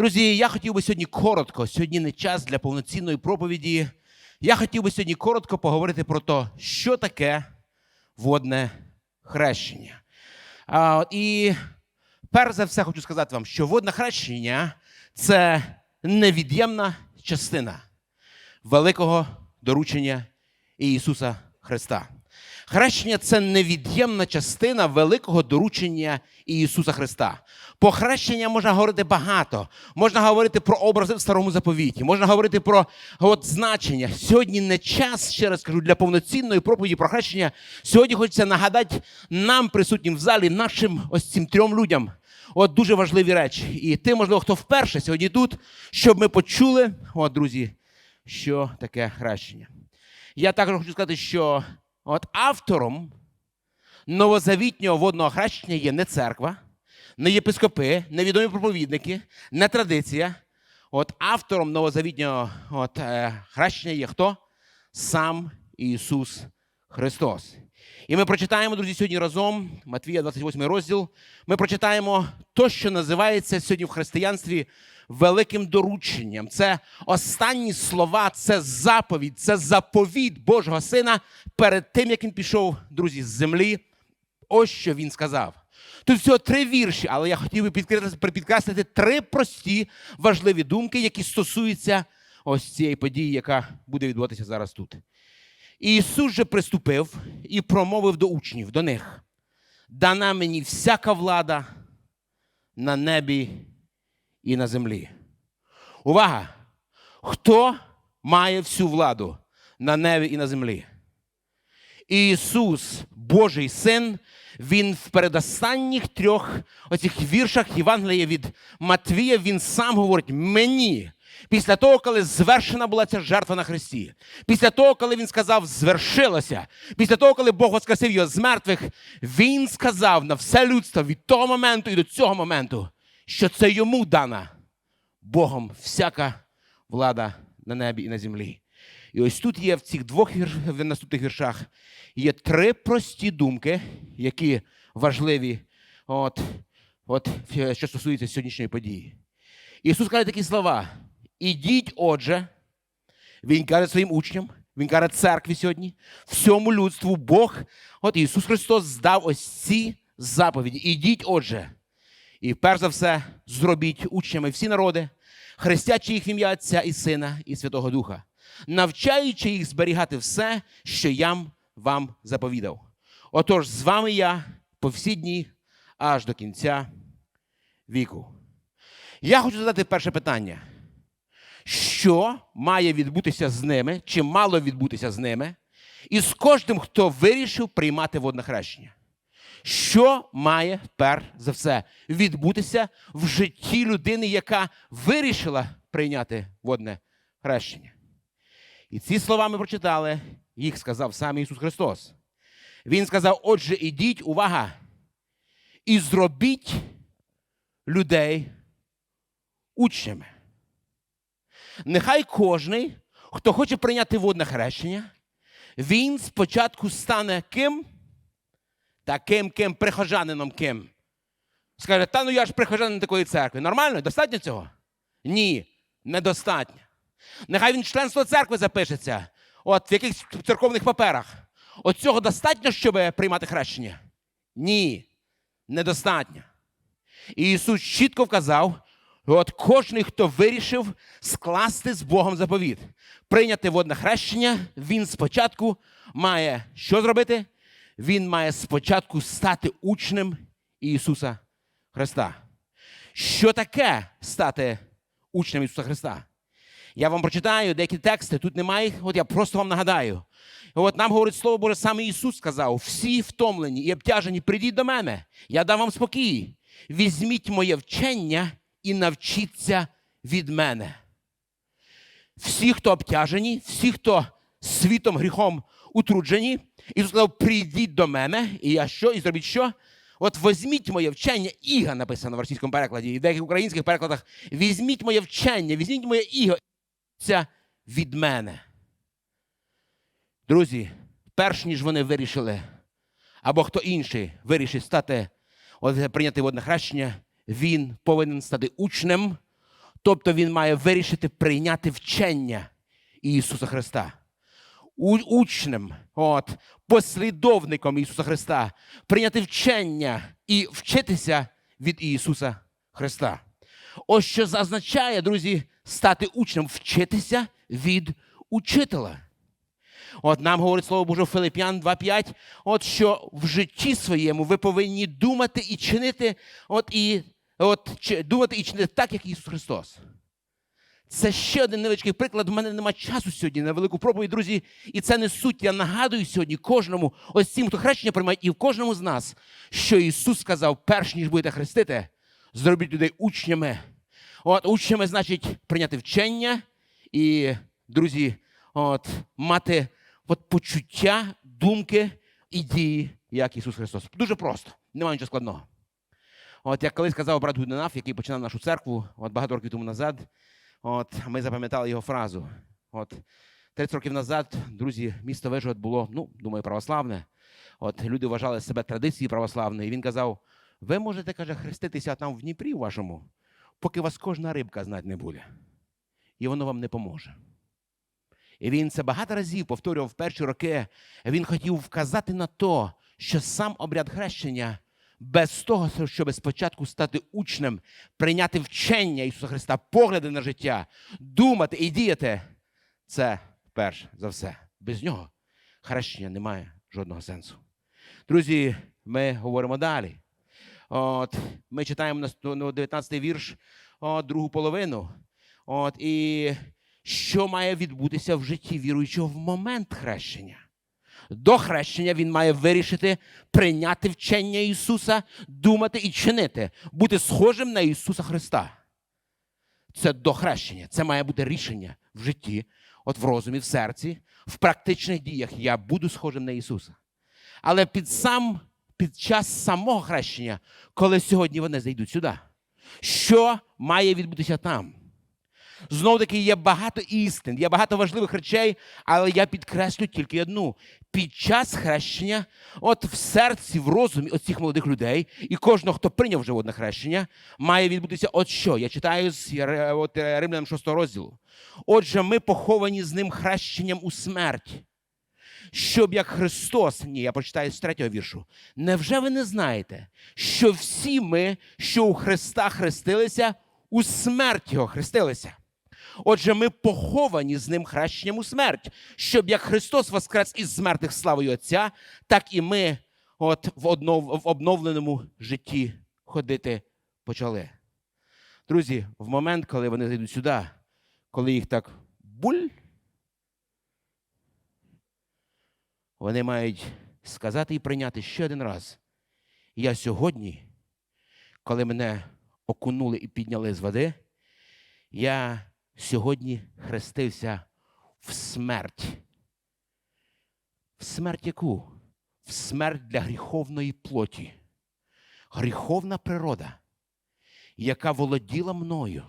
Друзі, я хотів би сьогодні коротко, сьогодні не час для повноцінної проповіді. Я хотів би сьогодні коротко поговорити про те, що таке водне хрещення. А, і перш за все хочу сказати вам, що водне хрещення це невід'ємна частина великого доручення Ісуса Христа. Хрещення це невід'ємна частина великого доручення Ісуса Христа. По хрещення можна говорити багато. Можна говорити про образи в старому заповіті, можна говорити про от, значення. Сьогодні не час, ще раз кажу, для повноцінної проповіді про хрещення. Сьогодні хочеться нагадати нам, присутнім в залі, нашим ось цим трьом людям. От дуже важливі речі. І ти, можливо, хто вперше сьогодні тут, щоб ми почули, от, друзі, що таке хрещення. Я також хочу сказати, що от автором новозавітнього водного хрещення є не церква, не єпископи, не відомі проповідники, не традиція. От автором новозавітнього от, е, хрещення є хто? Сам Ісус Христос. І ми прочитаємо, друзі, сьогодні разом Матвія, 28 розділ. Ми прочитаємо то, що називається сьогодні в християнстві великим дорученням. Це останні слова, це заповідь, це заповідь Божого Сина перед тим, як він пішов, друзі, з землі. Ось що він сказав. Тут всього три вірші, але я хотів би підкреслити, три прості важливі думки, які стосуються ось цієї події, яка буде відбуватися зараз тут. Ісус же приступив і промовив до учнів, до них: дана мені всяка влада на небі і на землі. Увага! Хто має всю владу на небі і на землі? Ісус, Божий Син, Він в передостанніх трьох оцих віршах Євангелія від Матвія, Він сам говорить мені. Після того, коли звершена була ця жертва на Христі, після того, коли він сказав, звершилося, після того, коли Бог воскресив його з мертвих, він сказав на все людство від того моменту і до цього моменту, що це йому дана Богом всяка влада на небі і на землі. І ось тут є в цих двох в наступних віршах є три прості думки, які важливі, от, от, що стосується сьогоднішньої події. Ісус каже такі слова: ідіть, отже, Він каже своїм учням, Він каже церкві сьогодні, всьому людству Бог, от Ісус Христос здав ось ці заповіді. Ідіть, отже. І перш за все, зробіть учнями всі народи, хрестячи їх в ім'я Отця і Сина, і Святого Духа, навчаючи їх зберігати все, що я вам заповідав. Отож, з вами я по всі дні аж до кінця віку. Я хочу задати перше питання. Що має відбутися з ними, чи мало відбутися з ними, і з кожним, хто вирішив приймати водне хрещення? Що має перш за все відбутися в житті людини, яка вирішила прийняти водне хрещення? І ці слова ми прочитали, їх сказав сам Ісус Христос. Він сказав: отже, ідіть, увага, і зробіть людей учнями. Нехай кожний, хто хоче прийняти водне хрещення, він спочатку стане ким? Таким ким прихожанином ким. Скаже, та ну я ж прихожанин такої церкви. Нормально? Достатньо цього? Ні, недостатньо. Нехай він членство церкви запишеться, от в якихось церковних паперах. От цього достатньо, щоб приймати хрещення? Ні, недостатньо. І Ісус чітко вказав, от кожен, хто вирішив скласти з Богом заповіт, прийняти водне хрещення, він спочатку має що зробити? Він має спочатку стати учнем Ісуса Христа. Що таке стати учнем Ісуса Христа? Я вам прочитаю деякі тексти, тут немає, їх, от я просто вам нагадаю. От нам говорить Слово Боже, саме Ісус сказав: всі втомлені і обтяжені, прийдіть до мене, я дам вам спокій. Візьміть моє вчення і навчіться від мене. Всі, хто обтяжені, всі, хто світом, гріхом утруджені, Ісус сказав, прийдіть до мене, і я що? І зробіть що? От візьміть моє вчення, іга написано в російському перекладі, і в деяких українських перекладах. Візьміть моє вчення, візьміть моє іго це від мене. Друзі, перш ніж вони вирішили, або хто інший вирішить стати, от, прийняти водне хрещення, він повинен стати учнем Тобто він має вирішити прийняти вчення Ісуса Христа. Учнем, от, послідовником Ісуса Христа, прийняти вчення і вчитися від Ісуса Христа. Ось що означає, друзі, стати учнем, вчитися від учителя. От нам говорить слово Боже Филип'ян 2.5, от що в житті своєму ви повинні думати і чинити, от і от, думати і чинити так, як Ісус Христос. Це ще один невеличкий приклад. У мене немає часу сьогодні на велику проповідь, друзі. І це не суть. Я нагадую сьогодні кожному, ось цим, хто хрещення приймає, і в кожному з нас, що Ісус сказав, перш ніж будете хрестити, зробіть людей учнями. От учнями значить прийняти вчення і, друзі, от, мати от, почуття, думки і дії, як Ісус Христос. Дуже просто, немає нічого складного. От як колись казав брат Гуденаф, який починав нашу церкву от багато років тому назад, от ми запам'ятали його фразу. От 30 років назад, друзі, місто Вижгород було, ну, думаю, православне. От люди вважали себе традиції православної. І він казав: ви можете, каже, хреститися там в Дніпрі вашому, поки вас кожна рибка знати не буде. І воно вам не поможе. І він це багато разів повторював в перші роки. Він хотів вказати на то, що сам обряд хрещення без того, щоб спочатку стати учнем, прийняти вчення Ісуса Христа, погляди на життя, думати і діяти, це перш за все. Без нього хрещення не має жодного сенсу. Друзі, ми говоримо далі. От, ми читаємо на 19 вірш, от, другу половину. От, і що має відбутися в житті віруючого в момент хрещення? До хрещення він має вирішити прийняти вчення Ісуса, думати і чинити, бути схожим на Ісуса Христа. Це до хрещення. Це має бути рішення в житті, от в розумі, в серці, в практичних діях. Я буду схожим на Ісуса. Але під сам, під час самого хрещення, коли сьогодні вони зайдуть сюди, що має відбутися там? Знову таки, є багато істин, є багато важливих речей, але я підкреслю тільки одну. Під час хрещення, от в серці, в розумі оцих молодих людей, і кожного, хто прийняв вже одне хрещення, має відбутися от що. Я читаю з Єре- от, е, Римлянам 6 розділу. Отже, ми поховані з ним хрещенням у смерть. Щоб як Христос, ні, я прочитаю з третього віршу. Невже ви не знаєте, що всі ми, що у Христа хрестилися, у смерть Його хрестилися? Отже, ми поховані з ним хрещенням у смерть, щоб як Христос воскрес із смертних славою Отця, так і ми от в, однов, в обновленому житті ходити почали. Друзі, в момент, коли вони зайдуть сюди, коли їх так буль, вони мають сказати і прийняти ще один раз. Я сьогодні, коли мене окунули і підняли з води, я сьогодні хрестився в смерть. В смерть яку? В смерть для гріховної плоті. Гріховна природа, яка володіла мною,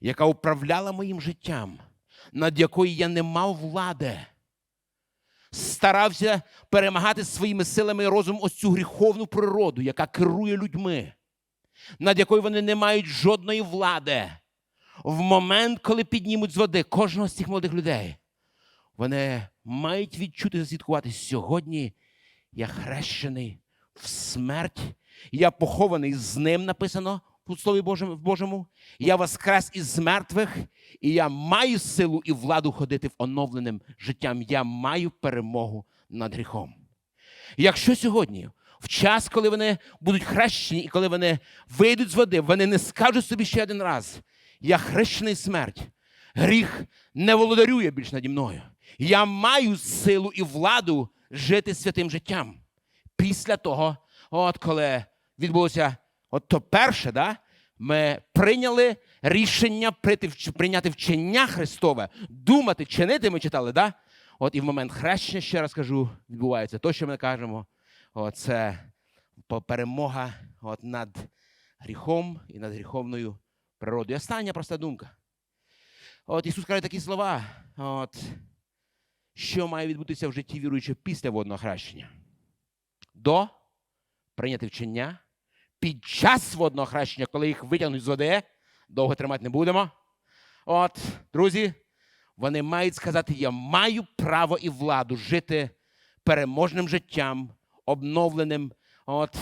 яка управляла моїм життям, над якою я не мав влади. Старався перемагати своїми силами і розумом ось цю гріховну природу, яка керує людьми, над якою вони не мають жодної влади в момент, коли піднімуть з води кожного з цих молодих людей, вони мають відчути і заслідкувати сьогодні. Я хрещений в смерть, я похований з ним, написано у Слові Божому, Божому. Я воскрес із мертвих, і я маю силу і владу ходити в оновленим життям. Я маю перемогу над гріхом. Якщо сьогодні, в час, коли вони будуть хрещені, і коли вони вийдуть з води, вони не скажуть собі ще один раз: я хрещений смерть. Гріх не володарює більш наді мною. Я маю силу і владу жити святим життям. Після того, от коли відбулося от то перше, да, ми прийняли рішення прийняти вчення Христове, думати, чинити, ми читали, да? От і в момент хрещення, ще раз кажу, відбувається то, що ми кажемо. От це перемога от над гріхом і над гріховною природою. І Остання проста думка. От Ісус каже такі слова. От, що має відбутися в житті віруючого після водного хрещення? До прийняти вчення, під час водного хрещення, коли їх витягнуть з води, довго тримати не будемо. От, друзі, вони мають сказати: я маю право і владу жити переможним життям, обновленим от,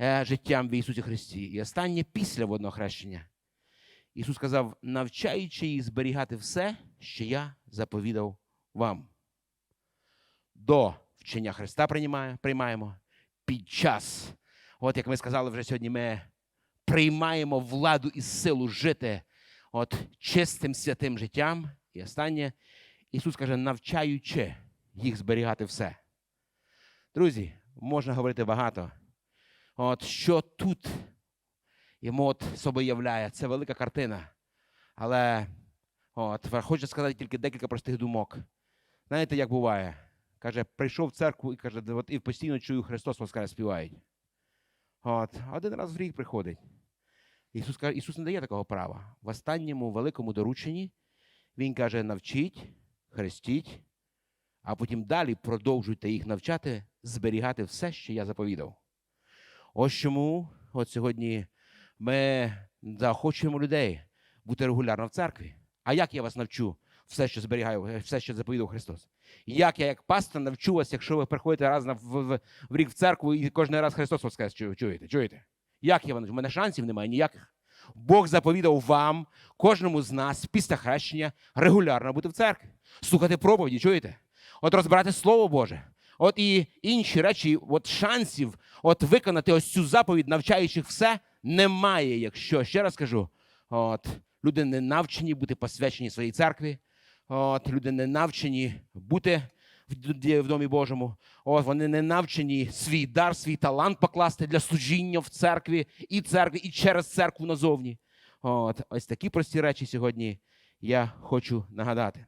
е, життям в Ісусі Христі. І останнє після водного хрещення. Ісус сказав, навчаючи їх зберігати все, що я заповідав вам. До вчення Христа приймаємо під час. От як ми сказали вже сьогодні, ми приймаємо владу і силу жити от, чистим святим життям. І останнє, Ісус каже, навчаючи їх зберігати все. Друзі, можна говорити багато. От що тут йому от собою являє, це велика картина. Але от, хочу сказати тільки декілька простих думок. Знаєте, як буває? Каже, прийшов в церкву і каже, от і постійно чую Христос Воскрес співають. От, один раз в рік приходить. Ісус каже, Ісус не дає такого права. В останньому великому дорученні Він каже: навчіть, хрестіть, а потім далі продовжуйте їх навчати, зберігати все, що я заповідав. Ось чому от сьогодні ми заохочуємо людей бути регулярно в церкві. А як я вас навчу все, що зберігаю, все, що заповідав Христос? Як я, як пастор, навчу вас, якщо ви приходите раз в, в, в рік в церкву і кожен раз Христос Воскрес чу- чуєте? Чуєте? Як я вам? У мене шансів немає ніяких. Бог заповідав вам, кожному з нас, після хрещення, регулярно бути в церкві, слухати проповіді, чуєте? От розбирати Слово Боже. От і інші речі, от шансів от виконати ось цю заповідь, навчаючих все, немає, якщо, ще раз кажу, от, люди не навчені бути посвячені своїй церкві, от, люди не навчені бути в, в Домі Божому, от, вони не навчені свій дар, свій талант покласти для служіння в церкві, і церкві, і через церкву назовні. От, ось такі прості речі сьогодні я хочу нагадати.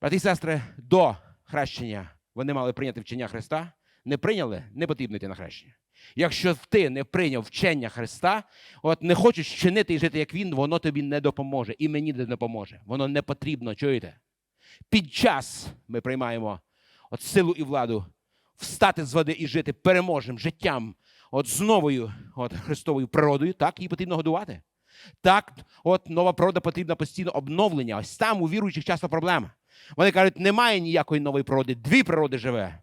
Брати і сестри, до хрещення вони мали прийняти вчення Христа. Не прийняли, не потрібно йти на хрещення. Якщо ти не прийняв вчення Христа, от не хочеш чинити і жити як Він, воно тобі не допоможе. І мені не допоможе. Воно не потрібно, чуєте? Під час ми приймаємо от силу і владу встати з води і жити переможним життям, от з новою от, Христовою природою, так, її потрібно годувати. Так, от нова природа потрібна постійно обновлення. Ось там у віруючих часто проблема. Вони кажуть, немає ніякої нової природи, дві природи живе.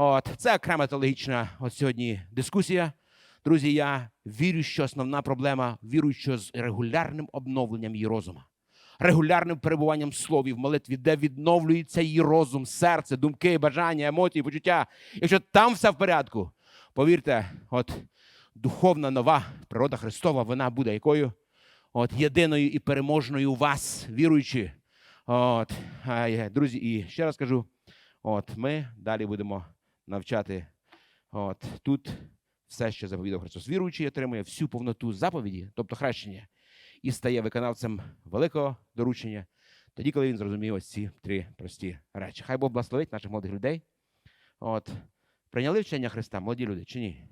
От, це окрема теологічна от сьогодні дискусія. Друзі, я вірю, що основна проблема віруючого з регулярним обновленням її розуму, регулярним перебуванням в слові, в молитві, де відновлюється її розум, серце, думки, бажання, емоції, почуття. Якщо там все в порядку, повірте, от духовна нова природа Христова, вона буде якою? От єдиною і переможною у вас, віруючи. От, друзі, і ще раз кажу: от ми далі будемо навчати от, тут все, що заповідав Христос. Віруючий отримує всю повноту заповіді, тобто хрещення, і стає виконавцем великого доручення, тоді, коли він зрозумів ось ці три прості речі. Хай Бог благословить наших молодих людей. От, прийняли вчення Христа, молоді люди, чи ні?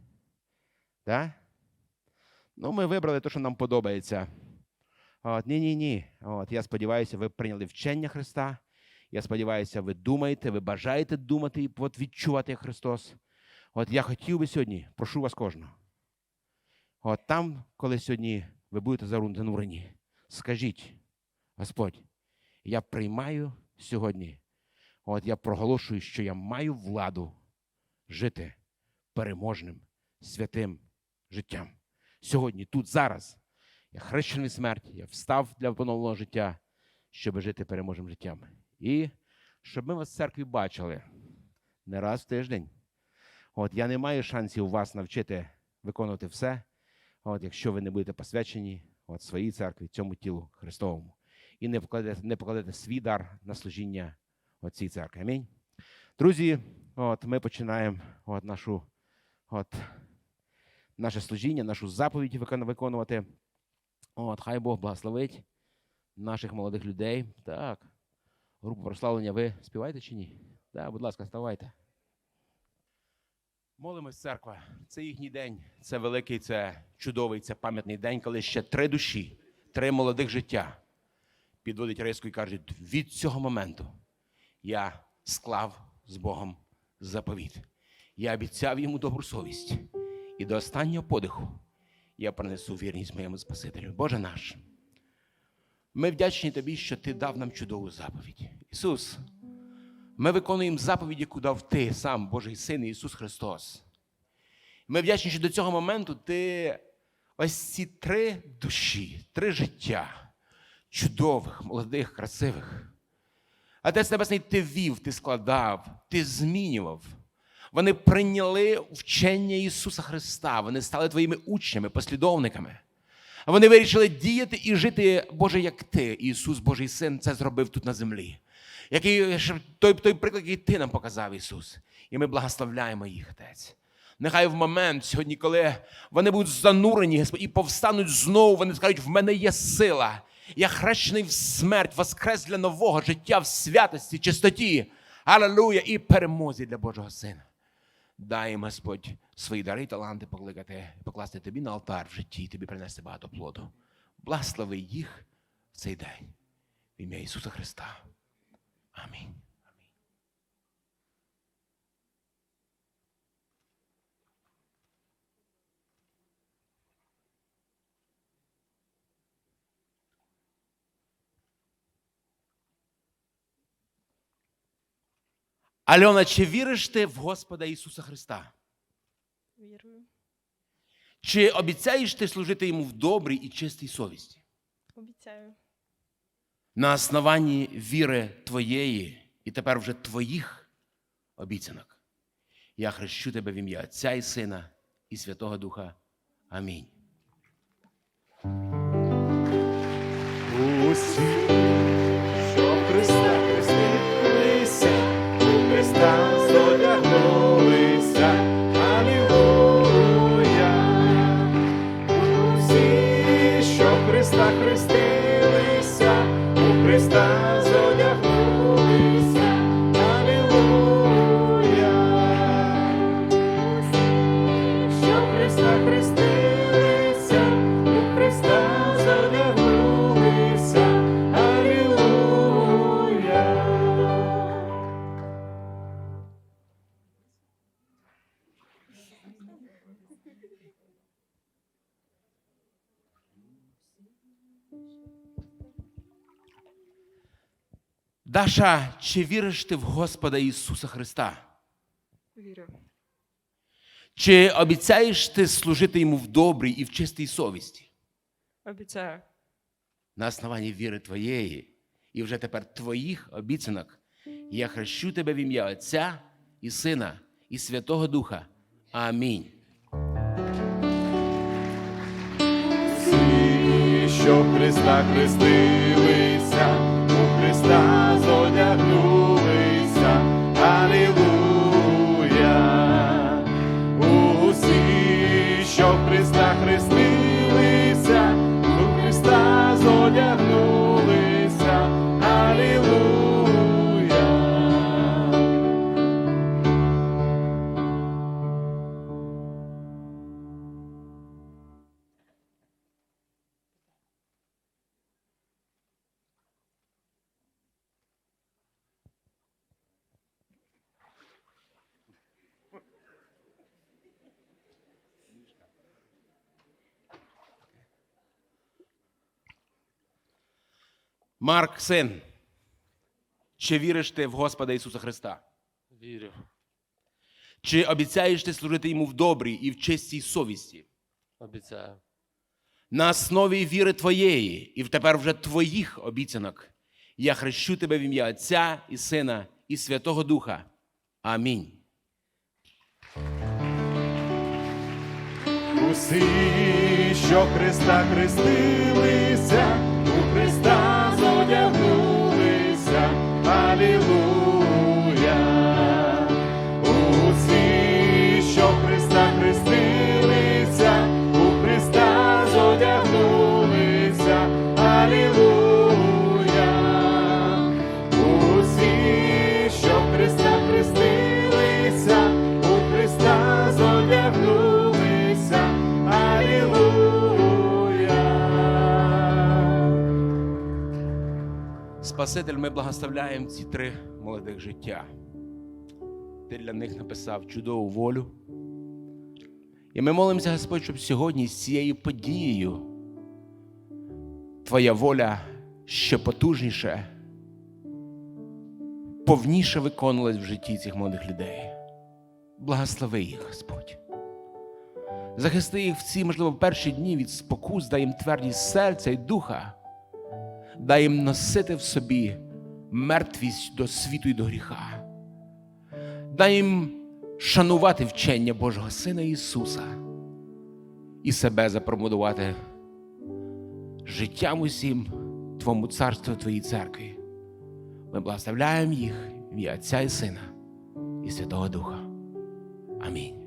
Да? Ну, ми вибрали те, що нам подобається. От, ні, ні, ні. От, я сподіваюся, ви прийняли вчення Христа. Я сподіваюся, ви думаєте, ви бажаєте думати і от відчувати Христос. От я хотів би сьогодні, прошу вас кожного. От там, коли сьогодні ви будете занурені, скажіть, Господь, я приймаю сьогодні, от я проголошую, що я маю владу жити переможним, святим життям. Сьогодні, тут, зараз. Я хрещений від смерті, я встав для поновленого життя, щоб жити переможним життям. І щоб ми вас в церкві бачили не раз в тиждень. От я не маю шансів вас навчити виконувати все, от, якщо ви не будете посвячені от, своїй церкві, цьому тілу Христовому, і не покладете, не покладете свій дар на служіння от, цій церкві. Амінь. Друзі, от, ми починаємо от, нашу, от, наше служіння, нашу заповідь виконувати. От, хай Бог благословить наших молодих людей. Так. Групу прославлення ви співаєте чи ні? Так, будь ласка, ставайте. Молимось, церква. Це їхній день. Це великий, це чудовий, це пам'ятний день, коли ще три душі, три молодих життя підводять риску і кажуть: від цього моменту я склав з Богом заповіт. Я обіцяв йому добру совість. І до останнього подиху я принесу вірність моєму Спасителю. Боже наш, Ми вдячні тобі, що ти дав нам чудову заповідь. Ісус, ми виконуємо заповідь, яку дав Ти, сам Божий Син Ісус Христос. Ми вдячні, що до цього моменту ти ось ці три душі, три життя чудових, молодих, красивих. Отець Небесний, ти вів, ти складав, ти змінював. Вони прийняли вчення Ісуса Христа, вони стали твоїми учнями, послідовниками. Вони вирішили діяти і жити, Боже, як ти, Ісус, Божий Син, це зробив тут на землі. Який той, той приклад, який ти нам показав, Ісус. І ми благословляємо їх, Отець. Нехай в момент сьогодні, коли вони будуть занурені Господь, і повстануть знову, вони скажуть, в мене є сила. Я хрещений в смерть, воскрес для нового життя в святості, чистоті. Аллилуйя і перемозі для Божого Сина. Дай Господь, свої дари і таланти покликати, покласти тобі на алтар в житті і тобі принести багато плоду. Благослови їх в цей день. В ім'я Ісуса Христа. Амінь. Альона, чи віриш ти в Господа Ісуса Христа? Вірую. Чи обіцяєш ти служити йому в добрій і чистій совісті? Обіцяю. На основанні віри твоєї і тепер вже твоїх обіцянок. Я хрещу тебе в ім'я Отця і Сина і Святого Духа. Амінь. Усі, Христа зодягнулися. Даша, чи віриш ти в Господа Ісуса Христа? Вірю. Чи обіцяєш ти служити йому в добрій і в чистій совісті? Обіцяю. На основанні віри твоєї і вже тепер твоїх обіцянок я хрещу тебе в ім'я Отця і Сина і Святого Духа. Амінь. Всі, що Христа хрестилися, Христа зодягнулися. Алілуя. Усі, що Христа Марк, син, чи віриш ти в Господа Ісуса Христа? Вірю. Чи обіцяєш ти служити йому в добрій і в чистій совісті? Обіцяю. На основі віри твоєї і в тепер вже твоїх обіцянок я хрещу тебе в ім'я Отця і Сина і Святого Духа. Амінь. Усі, що Христа хрестилися, Христа зодягнулися. Алілуя. Усі, що Христа хрестилися, у Христа зодягнулися. Алілуя. Спаситель, ми благословляємо ці три молодих життя. Ти для них написав чудову волю. І ми молимося, Господь, щоб сьогодні з цією подією Твоя воля ще потужніше, повніше виконувалось в житті цих молодих людей. Благослови їх, Господь. Захисти їх в ці, можливо, перші дні від спокус, дай їм твердість серця і духа, дай їм носити в собі мертвість до світу і до гріха. Дай їм шанувати вчення Божого Сина Ісуса і себе запромудувати життям усім Твому царству, Твоїй церкві. Ми благословляємо їх ім'я Отця і Сина і Святого Духа. Амінь.